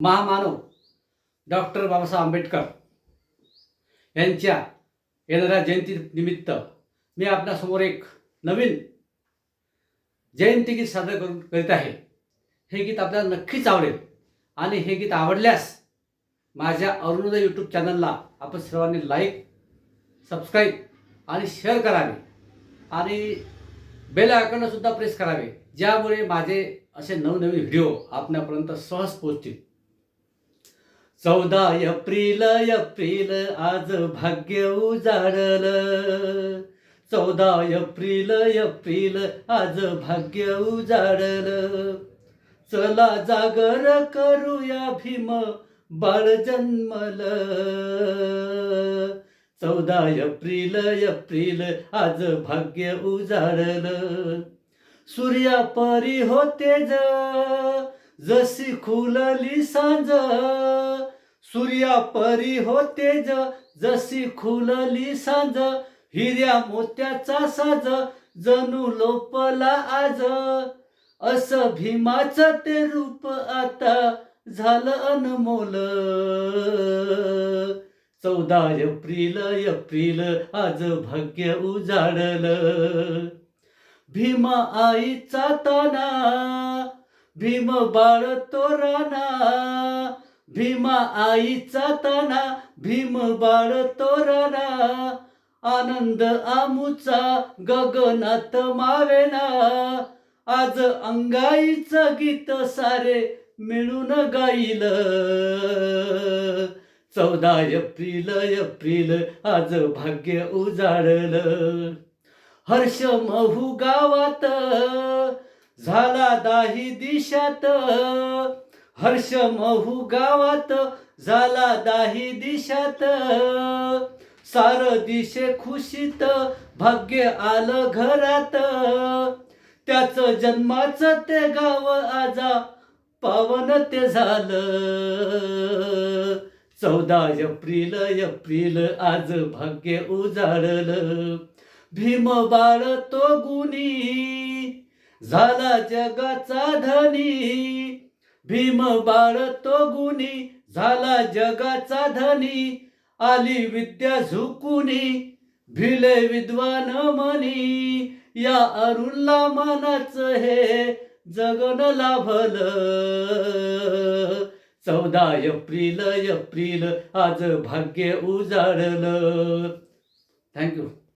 महामानव डॉक्टर बाबासाहेब आंबेडकर यांच्या येणाऱ्या जयंतीनिमित्त मी आपल्यासमोर एक नवीन जयंती गीत सादर करून करीत आहे. हे गीत आपल्याला नक्कीच आवडेल आणि हे गीत आवडल्यास माझ्या अरुणोदय यूट्यूब चॅनलला आपण सर्वांनी लाईक सबस्क्राईब आणि शेअर करावे. आणि बेल आयकॉनसुद्धा प्रेस करावे. ज्यामुळे माझे असे नवनवीन व्हिडिओ आपल्यापर्यंत सहज पोहोचतील. चौदा एप्रिल एप्रिल आज भाग्य उजाडलं. चौदा एप्रिल एप्रिल आज भाग्य उजाडलं. चला जागर करूया भीम बाळ जन्मल. चौदा एप्रिल एप्रिल आज भाग्य उजाडलं. सूर्या परी होते ज जशी खुलली सांज सूर्या परी होते ज. जशी खुलली सांज हिऱ्या मोत्याचा साज जणू लोपला आज. असं भीमाचं ते रूप आता झालं अनमोल. चौदा एप्रिल एप्रिल आज भाग्य उजाडलं. भीमा आईचा ताना भीम बाळ तोराना भीमा आईचा ताना भीम बाळ तोराना आनंद आमुचा गगनात मावेना. आज अंगाईचं गीत सारे मिळून गाईल. चौदा एप्रिल एप्रिल आज भाग्य उजाडलं हर्ष महू गावात झाला दाही दिशात. हर्ष महू गावात. झाला दाही दिशात. सार दिशे खुशीत. भाग्य आलं घरात. त्याच जन्माचं ते गाव आजा. पावन ते झालं. चौदा एप्रिल एप्रिल आज भाग्य उजाडलं भीम बाळ तो गुणी. झाला जगाचा धनी. भीम बाळ तो गुणी झाला जगाचा धनी. आली विद्या झुकुनी भिले विद्वान मनी. या अरुणला मानाच हे जगन लाभल. चौदा एप्रिल एप्रिल आज भाग्य उजाडलं. थँक्यू